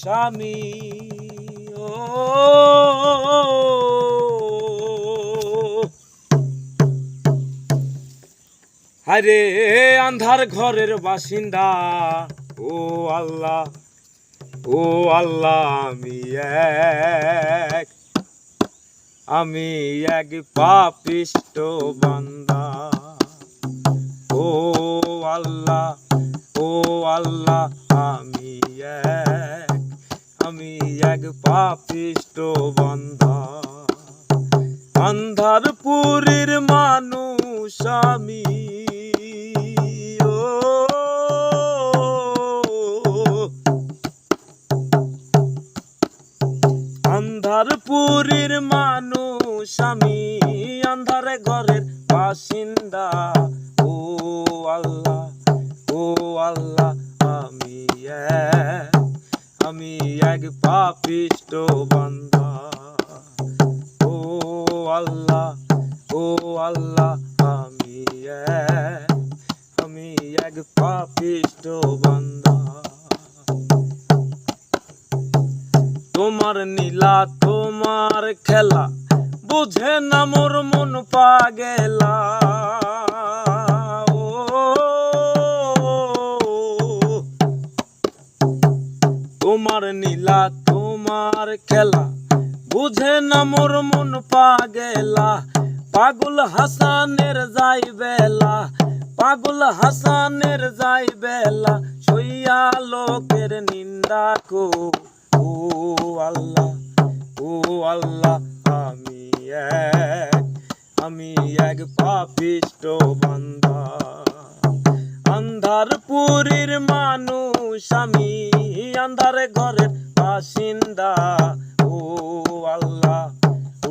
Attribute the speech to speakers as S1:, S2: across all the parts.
S1: স্বামী, ও। আরে আন্ধার ঘরের বাসিন্দা, ও আল্লাহ ও আল্লাহ, আমি এক। আমি এক পাপিষ্ট বান্দা, ও আল্লাহ ও আল্লাহ, আমি এক। এক পাপিষ্ট বান্দা আন্ধার পুরীর মানুষ আমি। আন্ধার পুরীর মানুষ আমি। আন্ধার ঘরের বাসিন্দা। ও আল্লাহ ও আল্লাহ, আমি এক আমি এক পাপিষ্ট বান্দা। ও আল্লাহ ও আল্লাহ, আমি আমি এক পাপিষ্ট বান্দা। তোমার নীলা, তোমার খেলা, বুঝে না মোর মন পাগেলা। তোমার নীলা, তোমার খেলা। বুঝে না মোর মন পাগেলা। পাগল হাসানের যাই বেলা, পাগল হাসানের যাই বেলা। সইয়া লোকের নিন্দা কো, ও আল্লাহ ও আল্লাহ, আমি এক আমি এক পাপিষ্ট বান্দা। আন্ধার পুরীর মানুষ, আমি আন্ধার ঘরের বাসিন্দা। ও আল্লাহ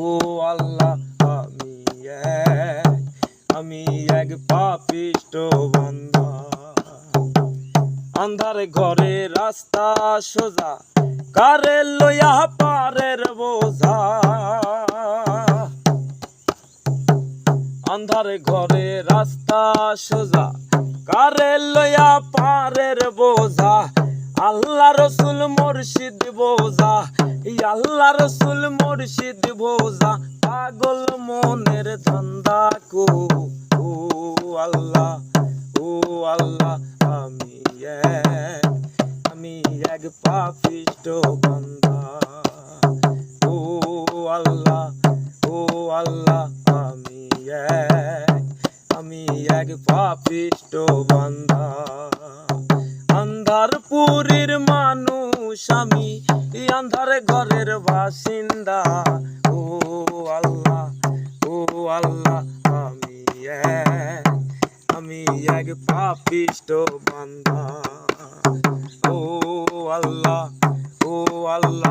S1: ও আল্লাহ, আমি এক আমি এক পাপিষ্ট বান্দা আন্ধার ঘরে রাস্তা সোজা, কারে লইয়া পারের বোঝা। আন্ধার ঘরে রাস্তা সোজা কারে লইয়া পারের বোঝা, আল্লাহ রসুল মুর্শিদ বোঝা আল্লাহ রসুল মুর্শিদ বোঝা, পাগল মনের ধান্দা কো, ও আল্লাহ ও আল্লাহ, আমি এক আমি এক পাপিষ্ট আমি এক পাপিষ্ট বান্দা। আন্ধার পুরীর মানুষ আমি আন্ধার ঘরের বাসিন্দা। ও আল্লাহ ও আল্লাহ, আমি এক আমি এক পাপিষ্ট বান্দা। ও আল্লাহ ও আল্লাহ